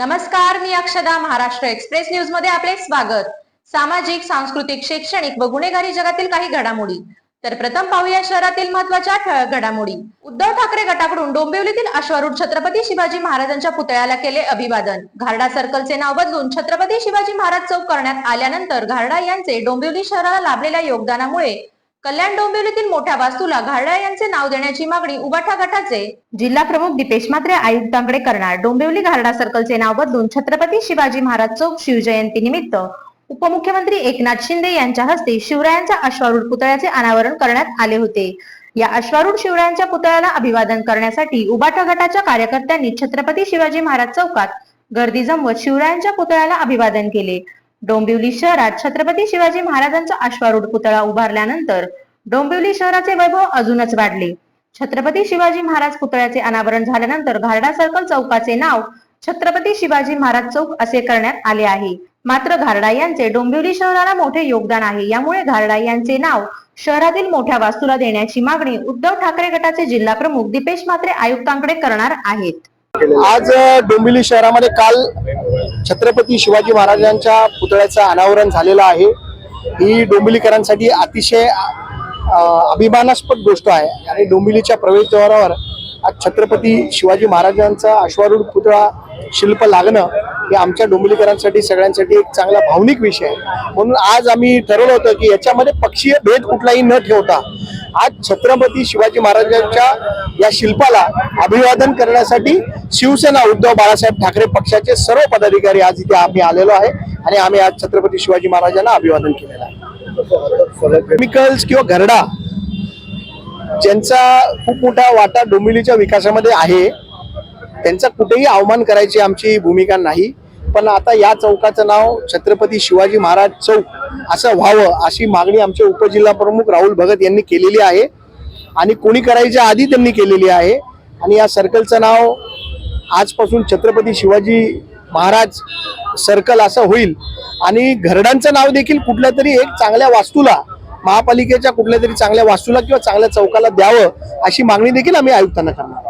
नमस्कार मी अक्षदा महाराष्ट्र एक्सप्रेस न्यूजमध्ये आपले स्वागत. सामाजिक सांस्कृतिक शैक्षणिक व गुन्हेगारी जगातील काही घडामोडी. तर प्रथम पाहूया शहरातील महत्त्वाच्या घडामोडी. उद्धव ठाकरे गटाकडून डोंबिवलीतील अश्वारूढ छत्रपती शिवाजी महाराजांच्या पुतळ्याला केले अभिवादन. घारडा सर्कलचे नाव बदलून छत्रपती शिवाजी महाराज चौक करण्यात आल्यानंतर घारडा यांचे डोंबिवली शहराला लाभलेल्या योगदानामुळे कल्याण डोंबिवलीतील मोठ्या वास्तूला घारडा यांचे नाव देण्याची मागणी उबाठा गटाचे जिल्हा प्रमुख दीपेश मात्रे आयुक्तांकडे करणार. डोंबिवली घारडा सर्कलचे नाव बदलून छत्रपती शिवाजी महाराज चौक शिवजयंती निमित्त उपमुख्यमंत्री एकनाथ शिंदे यांच्या हस्ते शिवरायांच्या अश्वारूढ पुतळ्याचे अनावरण करण्यात आले होते. या अश्वारूढ शिवरायांच्या पुतळ्याला अभिवादन करण्यासाठी उबाठा गटाच्या कार्यकर्त्यांनी छत्रपती शिवाजी महाराज चौकात गर्दी जमवत शिवरायांच्या पुतळ्याला अभिवादन केले. डोंबिवली शहरात छत्रपती शिवाजी महाराजांचा अश्वारूढ पुतळा उभारल्यानंतर डोंबिवली शहराचे वैभव अजूनच वाढले. छत्रपती शिवाजी महाराज पुतळ्याचे अनावरण झाल्यानंतर घारडा सर्कल चौकाचे नाव छत्रपती शिवाजी महाराज चौक असे करण्यात आले आहे. मात्र घारडा यांचे डोंबिवली शहराला मोठे योगदान आहे. यामुळे घारडा यांचे नाव शहरातील मोठ्या वास्तूला देण्याची मागणी उद्धव ठाकरे गटाचे जिल्हा प्रमुख दीपेश म्हात्रे आयुक्तांकडे करणार आहेत. आज डोंबिवली शहरामध्ये काल छत्रपती शिवाजी महाराजांच्या पुतळ्याचं अनावरण झालेलं आहे. ही डोंबिवलीकरांसाठी अतिशय अभिमानास्पद गोष्ट आहे. आणि डोंबिवलीच्या प्रवेशद्वारावर आज छत्रपती शिवाजी महाराजांचा अश्वारूढ पुतळा शिल्प लागणं हे आमच्या डोंबिवलीकरांसाठी सगळ्यांसाठी एक चांगला भावनिक विषय आहे. म्हणून आज आम्ही ठरवलं होतं की याच्यामध्ये पक्षीय भेद कुठलाही न ठेवता आज छत्रपती शिवाजी महाराजांच्या या शिल्पाला अभिवादन करण्यासाठी शिवसेना उद्धव बाळासाहेब ठाकरे पक्षाचे सर्व पदाधिकारी आज इथे आम्ही आलेलो आहे आणि आम्ही आज छत्रपती शिवाजी महाराजांना अभिवादन केलेलं आहे. केमिकल्स किंवा घरडा ज्यांचा खूप मोठा वाटा डोंबिवलीच्या विकासामध्ये आहे त्यांचा कुठेही अवमान करायची आमची भूमिका नाही. पण आता या चौकाचं नाव छत्रपती शिवाजी महाराज चौक असं व्हावं अशी मागणी आमचे उपजिल्हा प्रमुख राहुल भगत यांनी केलेली आहे. आणि कोणी करायच्या आधी त्यांनी केलेली आहे. आणि या सर्कलचं नाव आजपासून छत्रपती शिवाजी महाराज सर्कल असं होईल. आणि घरडांचं नाव देखील कुठल्या तरी एक चांगल्या वास्तूला महापालिकेच्या कुठल्या तरी चांगल्या वास्तूला किंवा चांगल्या चौकाला द्यावं अशी मागणी देखील आम्ही आयुक्तांना करणार आहोत.